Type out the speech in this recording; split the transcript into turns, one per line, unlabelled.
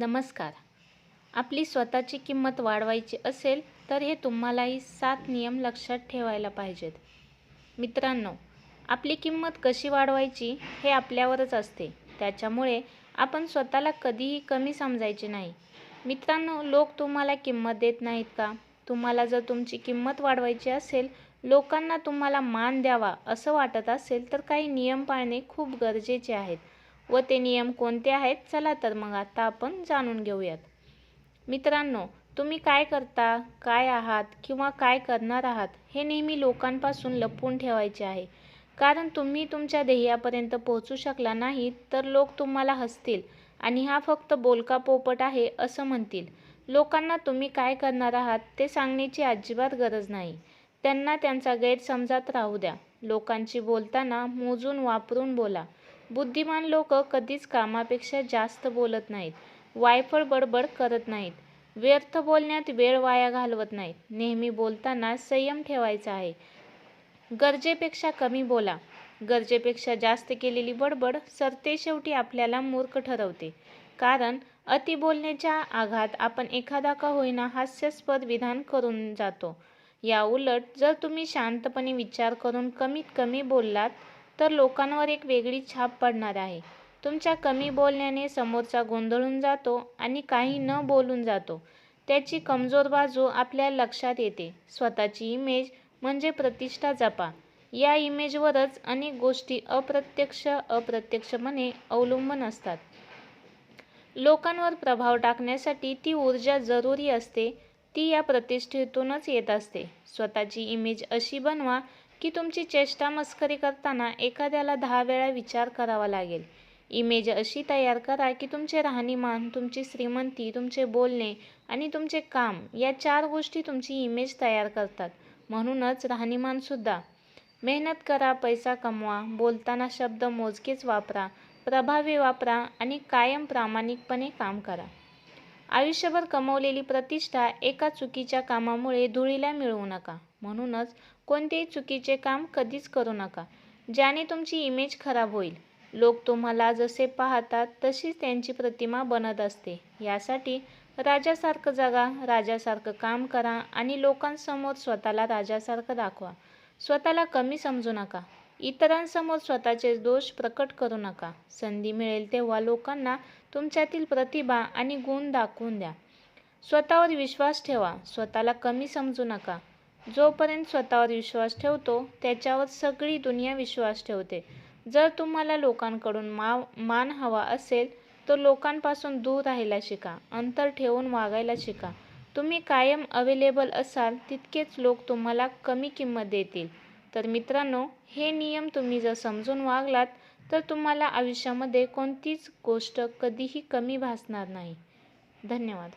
नमस्कार. आपली स्वतःची किंमत वाढवायची असेल तर हे तुम्हालाही सात नियम लक्षात ठेवायला पाहिजेत. मित्रांनो आपली किंमत कशी वाढवायची हे आपल्यावरच असते. त्याच्यामुळे आपण स्वतःला कधीही कमी समजायचे नाही. मित्रांनो लोक तुम्हाला किंमत देत नाहीत का? तुम्हाला जर तुमची किंमत वाढवायची असेल लोकांना तुम्हाला मान द्यावा असं वाटत असेल तर काही नियम पाळणे खूप गरजेचे आहेत. व ते नियम कोणते आहेत? चला तर मग आता आपण जाणून घेऊयात. मित्रांनो तुम्ही काय करता काय आहात किंवा काय करणार आहात हे नेहमी लोकांपासून लपवून ठेवायचे आहे. कारण तुम्ही तुमच्या ध्येयापर्यंत पोहोचू शकला नाही तर लोक तुम्हाला हसतील आणि हा फक्त बोलका पोपट आहे असं म्हणतील. लोकांना तुम्ही काय करणार आहात ते सांगण्याची अजिबात गरज नाही. त्यांना त्यांचा गैरसमजात राहू द्या. लोकांची बोलताना मोजून वापरून बोला. बुद्धिमान लोक कधीच कामापेक्षा जास्त बोलत नाहीत. वायफळ बडबड करत नाहीत. व्यर्थ बोलण्यात वेळ वाया घालवत नाहीत. नेहमी बोलताना संयम ठेवायचा आहे. गरजेपेक्षा कमी बोला. गरजेपेक्षा जास्त केलेली बडबड सरते शेवटी आपल्याला मूर्ख ठरवते. कारण अति बोलण्याच्या आघात आपण एखादा का होईना हास्यास्पद विधान करून जातो. या उलट जर तुम्ही शांतपणे विचार करून कमीत कमी बोललात तर लोकांवर एक वेगळी छाप पडणार आहे. तुमच्या कमी बोलण्याने समोरचा गोंधळून जातो आणि काही न बोलून जातो. त्याची कमजोर बाजू आपल्या लक्षात येते. स्वतःची इमेज म्हणजे प्रतिष्ठा जपा. या इमेजवरच अनेक गोष्टी अप्रत्यक्ष अप्रत्यक्षपणे अवलंबून असतात. लोकांवर प्रभाव टाकण्यासाठी ती ऊर्जा जरुरी असते. ती या प्रतिष्ठेतूनच येत असते. स्वतःची इमेज अशी बनवा की तुमची चेष्टा मस्करी करताना एखाद्याला दहा वेळा विचार करावा लागेल. इमेज अशी तयार करा की तुमचे राहणीमान तुमची श्रीमंती तुमचे बोलणे आणि तुमचे काम या चार गोष्टी तुमची इमेज तयार करतात. म्हणूनच राहणीमानसुद्धा मेहनत करा पैसा कमवा बोलताना शब्द मोजकेच वापरा प्रभावी वापरा आणि कायम प्रामाणिकपणे काम करा. आयुष्यभर कमवलेली प्रतिष्ठा एका चुकीच्या कामामुळे धुळीला मिळवू नका. म्हणूनच कोणतेही चुकीचे काम कधीच करू नका. ज्याने तुमची इमेज खराब होईल. लोक तुम्हाला जसे पाहतात तशीच त्यांची प्रतिमा बनत असते. यासाठी राजासारखं जगा राजासारखं काम करा आणि लोकांसमोर स्वतःला राजासारखं दाखवा. स्वतःला कमी समजू नका. इतरांसमोर स्वतःचे दोष प्रकट करू नका. संधी मिळेल तेव्हा लोकांना तुमच्यातील प्रतिभा आणि गुण दाखवून द्या. स्वतःवर विश्वास ठेवा. स्वतःला कमी समजू नका. जोपर्यंत स्वतःवर विश्वास ठेवतो त्याच्यावर सगळी दुनिया विश्वास ठेवते. जर तुम्हाला लोकांकडून मा मान हवा असेल तर लोकांपासून दूर राहायला शिका अंतर ठेवून वागायला शिका. तुम्ही कायम अवेलेबल असाल तितकेच लोक तुम्हाला कमी किंमत देतील. तर मित्रांनो हे नियम तुम्ही जर समजून वागलात तर तुम्हाला आयुष्यामध्ये कोणतीच गोष्ट कधीही कमी भासणार नाही. धन्यवाद.